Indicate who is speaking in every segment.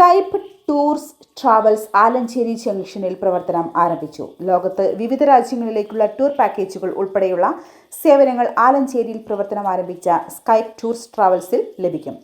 Speaker 1: Skype tours travels Alencherry ജംഗ്ഷനിൽ പ്രവർത്തനം ആരംഭിച്ചു. ലോകത്ത് വിവിധ രാജ്യങ്ങളിലേക്കുള്ള ടൂർ പാക്കേജുകൾ ഉൾപ്പെടെയുള്ള സേവനങ്ങൾ ആലഞ്ചേരിയിൽ പ്രവർത്തനം ആരംഭിച്ച സ്കൈപ്പ് ടൂർസ് ട്രാവൽസിൽ ലഭിക്കും.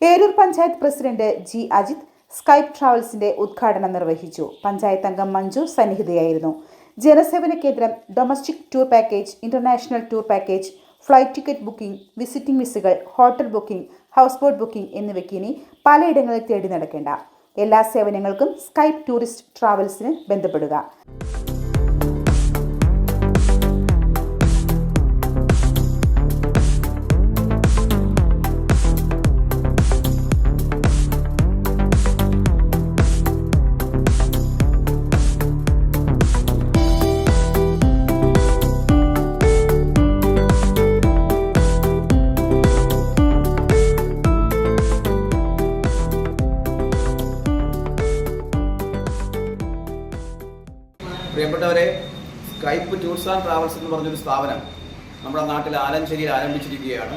Speaker 1: Eroor panchayat president G Ajith Skype ട്രാവൽസിന്റെ ഉദ്ഘാടനം നിർവഹിച്ചു. പഞ്ചായത്ത് അംഗം മഞ്ജു സന്നിഹിതയായിരുന്നു. ജനസേവന കേന്ദ്രം domestic tour package international tour package flight ticket booking visiting വിസകൾ hotel booking house boat booking എന്നിവയ്ക്ക് ഇനി പലയിടങ്ങളിൽ തേടി നടക്കേണ്ട. എല്ലാ സേവനങ്ങൾക്കും സ്കൈപ്പ് ടൂറിസ്റ്റ് ട്രാവൽസിന് ബന്ധപ്പെടുക.
Speaker 2: പ്രിയപ്പെട്ടവരെ സ്കൈപ്പ് ടൂർസ് ആൻഡ് ട്രാവൽസ് എന്ന് പറഞ്ഞൊരു സ്ഥാപനം നമ്മുടെ നാട്ടിൽ ആലഞ്ചേരിയിൽ ആരംഭിച്ചിരിക്കുകയാണ്.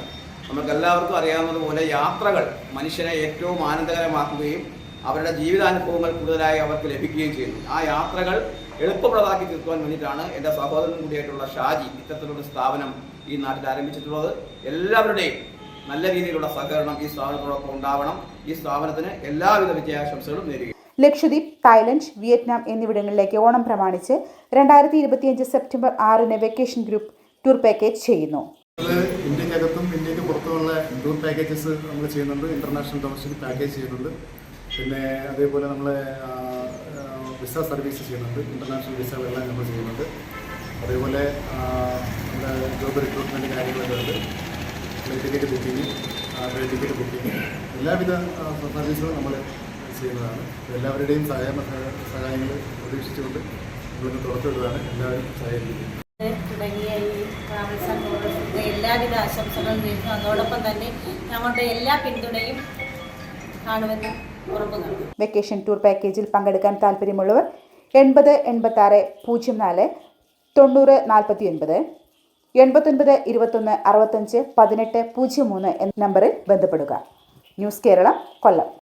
Speaker 2: നമുക്കെല്ലാവർക്കും അറിയാവുന്നതുപോലെ യാത്രകൾ മനുഷ്യനെ ഏറ്റവും ആനന്ദകരമാക്കുകയും അവരുടെ ജീവിതാനുഭവങ്ങൾ കൂടുതലായി അവർക്ക് ലഭിക്കുകയും ചെയ്യുന്നു. ആ യാത്രകൾ എളുപ്പപ്രദമാക്കി തീർക്കുവാൻ വേണ്ടിയിട്ടാണ് എന്റെ സഹോദരൻ കൂടിയായിട്ടുള്ള ഷാജി ഇത്തരത്തിലുള്ള സ്ഥാപനം ഈ നാട്ടിൽ ആരംഭിച്ചിട്ടുള്ളത്. എല്ലാവരുടെയും നല്ല രീതിയിലുള്ള സഹകരണം ഈ സ്ഥാപനത്തോടൊപ്പം ഉണ്ടാവണം. ഈ സ്ഥാപനത്തിന് എല്ലാവിധ വിജയാശംസകളും നേരുകയും
Speaker 1: ലക്ഷദ്വീപ് തായ്ലൻഡ് വിയറ്റ്നാം എന്നിവിടങ്ങളിലേക്ക് ഓണം പ്രമാണിച്ച് രണ്ടായിരത്തി ഇരുപത്തിയഞ്ച് സെപ്റ്റംബർ ആറിന് വെക്കേഷൻ ഗ്രൂപ്പ് ടൂർ പാക്കേജ് ചെയ്യുന്നു.
Speaker 3: ഇന്ത്യക്കകത്തും ഇന്ത്യയ്ക്ക് പുറത്തുമുള്ള ടൂർ പാക്കേജസ് നമ്മൾ ചെയ്യുന്നുണ്ട്. ഇന്റർനാഷണൽ ഡൊമസ്റ്റിക് പാക്കേജ് ചെയ്യുന്നുണ്ട്. പിന്നെ അതേപോലെ നമ്മൾ വിസ സർവീസ് ചെയ്യുന്നുണ്ട്. ഇന്റർനാഷണൽ വിസകളെല്ലാം നമ്മൾ ചെയ്യുന്നുണ്ട്. അതേപോലെ ജോബ് റിക്രൂട്ട്മെന്റ് കാര്യങ്ങളൊക്കെ ഉണ്ട്. ടിക്കറ്റ് ബുക്കിംഗ് ടിക്കറ്റ് ബുക്കിംഗ് എല്ലാവിധ സർവീസുകളും നമ്മൾ ചെയ്യുന്നതാണ്. എല്ലാവരുടെയും സഹായ സഹായങ്ങൾ പ്രതീക്ഷിച്ചുകൊണ്ട് നമ്മളിന്ന് തുറത്തുവിടുകയാണ് എല്ലാവരും സഹായിക്കുന്നത്
Speaker 4: തുടങ്ങിയ ഈ ട്രാവൽസ് ആൻഡ് ടൂറിസത്തിന്റെ എല്ലാവിധ ആശംസകളും നേരുന്നു. അതോടൊപ്പം തന്നെ ഞങ്ങളുടെ എല്ലാ പിന്തുണയും കാണുമെന്ന് ഉറപ്പു
Speaker 1: വെക്കേഷൻ ടൂർ പാക്കേജിൽ പങ്കെടുക്കാൻ താല്പര്യമുള്ളവർ എൺപത് എൺപത്തി ആറ് പൂജ്യം നാല് തൊണ്ണൂറ് നാൽപ്പത്തി ഒൻപത് എൺപത്തൊൻപത് ഇരുപത്തൊന്ന് അറുപത്തഞ്ച് പതിനെട്ട് പൂജ്യം മൂന്ന് എന്ന നമ്പറിൽ ബന്ധപ്പെടുക. ന്യൂസ് കേരളം കൊല്ലം.